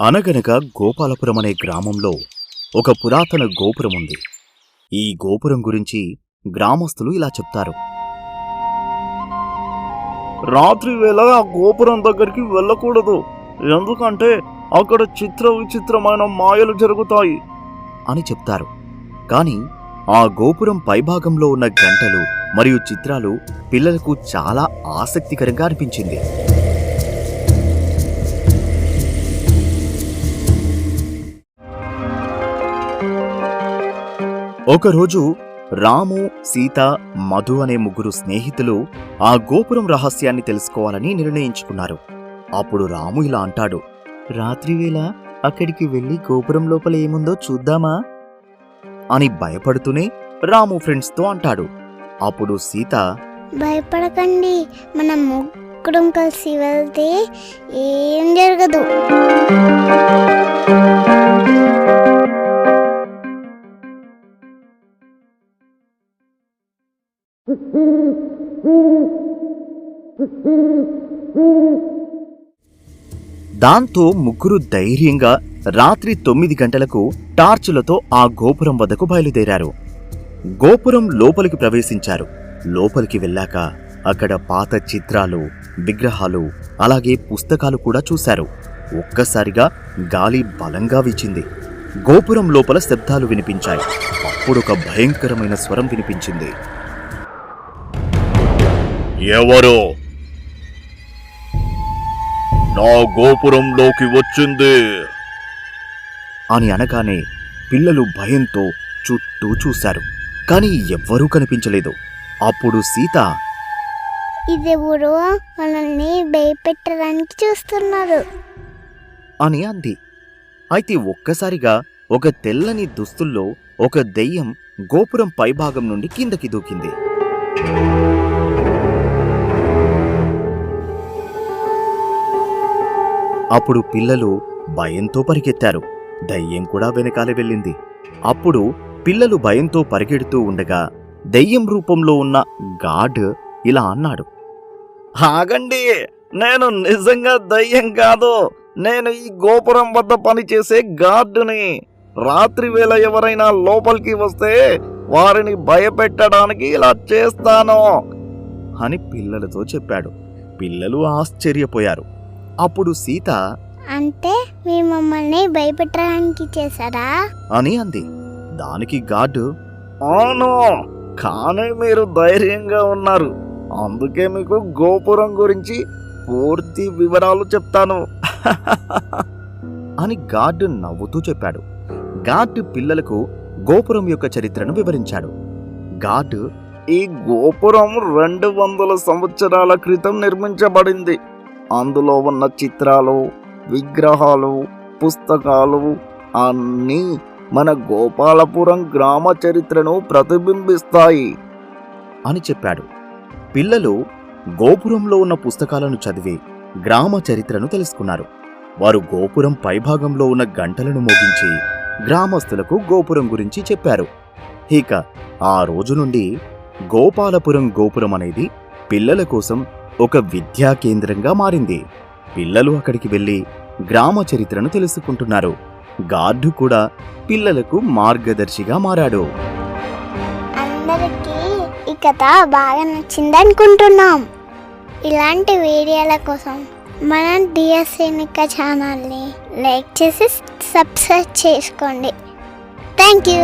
అనగనగా గోపాలపురం అనే గ్రామంలో ఒక పురాతన గోపురం ఉంది. ఈ గోపురం గురించి గ్రామస్తులు ఇలా చెప్తారు. రాత్రి వేళ ఆ గోపురం దగ్గరికి వెళ్ళకూడదు. ఎందుకంటే అక్కడ చిత్ర విచిత్రమైన మాయలు జరుగుతాయి. అని చెప్తారు. కాని ఆ గోపురం పైభాగంలో ఉన్న గంటలు మరియు చిత్రాలు పిల్లలకు చాలా ఆసక్తికరంగా అనిపించింది. ఒకరోజు రాము సీత మధు అనే ముగ్గురు స్నేహితులు ఆ గోపురం రహస్యాన్ని తెలుసుకోవాలని నిర్ణయించుకున్నారు. అప్పుడు రాము ఇలా అంటాడు రాత్రివేళ అక్కడికి వెళ్ళి గోపురం లోపల ఏముందో చూద్దామా? అని భయపడుతూనే రాము ఫ్రెండ్స్తో అంటాడు. అప్పుడు సీత భయపడకండి మనం ముగ్గురం కలిసి వెళ్తే ఏం జరగదు. దాంతో ముగ్గురు ధైర్యంగా రాత్రి తొమ్మిది గంటలకు టార్చులతో ఆ గోపురం వద్దకు బయలుదేరారు. గోపురం లోపలికి ప్రవేశించారు. లోపలికి వెళ్ళాక అక్కడ పాత చిత్రాలు విగ్రహాలు అలాగే పుస్తకాలు కూడా చూశారు. ఒక్కసారిగా గాలి బలంగా వీచింది. గోపురం లోపల శబ్దాలు వినిపించాయి. అప్పుడు ఒక భయంకరమైన స్వరం వినిపించింది. ఎవరు? నా గోపురంలోకి వచ్చింది. అని అనగానే పిల్లలు భయంతో చుట్టూ చూశారు కానీ ఎవ్వరూ కనిపించలేదు. అప్పుడు సీత ఇదెవరో మనల్ని భయపెట్టడానికి చూస్తున్నారు. అని అంది. అయితే ఒక్కసారిగా ఒక తెల్లని దుస్తుల్లో ఒక దెయ్యం గోపురం పైభాగం నుండి కిందకి దూకింది. అప్పుడు పిల్లలు భయంతో పరిగెత్తారు. దయ్యం కూడా వెనకాలే వెళ్ళింది. అప్పుడు పిల్లలు భయంతో పరిగెడుతూ ఉండగా దెయ్యం రూపంలో ఉన్న గాడ్ ఇలా అన్నాడు. ఆగండి నేను నిజంగా దయ్యం కాదు. నేను ఈ గోపురం వద్ద పనిచేసే గార్డుని రాత్రి వేళ ఎవరైనా లోపలికి వస్తే వారిని భయపెట్టడానికి ఇలా చేస్తాను అని పిల్లలతో చెప్పాడు. పిల్లలు ఆశ్చర్యపోయారు. అప్పుడు సీత అంటే మీ మమ్మల్ని భయపెట్టడానికి చేశారా? అని అంది. దానికి గాడ్ అవును కానీ మీరు ధైర్యంగా ఉన్నారు. అందుకే మీకు గోపురం గురించి పూర్తి వివరాలు చెప్తాను. అని గాడ్ నవ్వుతూ చెప్పాడు. గాడ్ పిల్లలకు గోపురం యొక్క చరిత్రను వివరించాడు. గాడ్ ఈ గోపురం రెండు వందల సంవత్సరాల క్రితం నిర్మించబడింది. అందులో ఉన్న చిత్రాలు విగ్రహాలు పుస్తకాలు అన్నీ మన గోపాలపురం గ్రామ చరిత్రను ప్రతిబింబిస్తాయి. అని చెప్పాడు. పిల్లలు గోపురంలో ఉన్న పుస్తకాలను చదివి గ్రామ చరిత్రను తెలుసుకున్నారు. వారు గోపురం పైభాగంలో ఉన్న గంటలను మోగించి గ్రామస్తులకు గోపురం గురించి చెప్పారు. ఇక ఆ రోజు నుండి గోపాలపురం గోపురం అనేది పిల్లల కోసం ఒక విద్యా కేంద్రంగా మారింది. పిల్లలు అక్కడికి వెళ్ళి గ్రామ చరిత్రను తెలుసుకుంటున్నారు. గార్డు కూడా పిల్లలకు మార్గదర్శిగా మారాడు. అందరికీ ఈ కథ బాగా నచ్చింది అనుకుంటున్నాం ఇలాంటి వీడియోల కోసం మన డిఎస్ఎనిక ఛానల్ని లైక్ చేసి సబ్స్క్రైబ్ చేసుకోండి. Thank you.